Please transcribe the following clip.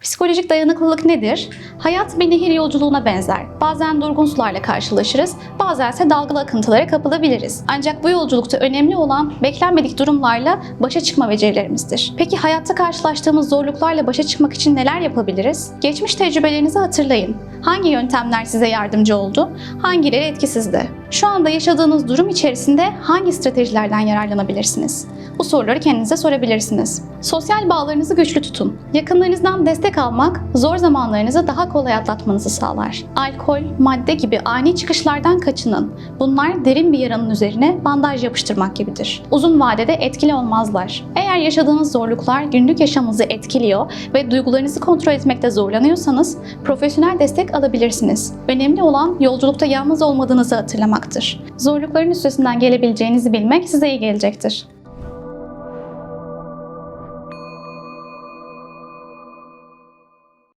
Psikolojik dayanıklılık nedir? Hayat bir nehir yolculuğuna benzer. Bazen durgun sularla karşılaşırız, bazen ise dalgalı akıntılara kapılabiliriz. Ancak bu yolculukta önemli olan beklenmedik durumlarla başa çıkma becerilerimizdir. Peki hayatta karşılaştığımız zorluklarla başa çıkmak için neler yapabiliriz? Geçmiş tecrübelerinizi hatırlayın. Hangi yöntemler size yardımcı oldu? Hangileri etkisizdi? Şu anda yaşadığınız durum içerisinde hangi stratejilerden yararlanabilirsiniz? Bu soruları kendinize sorabilirsiniz. Sosyal bağlarınızı güçlü tutun. Yakınlarınızdan destek almak zor zamanlarınızı daha kolay atlatmanızı sağlar. Alkol, madde gibi ani çıkışlardan kaçının. Bunlar derin bir yaranın üzerine bandaj yapıştırmak gibidir. Uzun vadede etkili olmazlar. Eğer yaşadığınız zorluklar günlük yaşamınızı etkiliyor ve duygularınızı kontrol etmekte zorlanıyorsanız profesyonel destek alabilirsiniz. Önemli olan yolculukta yalnız olmadığınızı hatırlamaktır. Zorlukların üstesinden gelebileceğinizi bilmek size iyi gelecektir.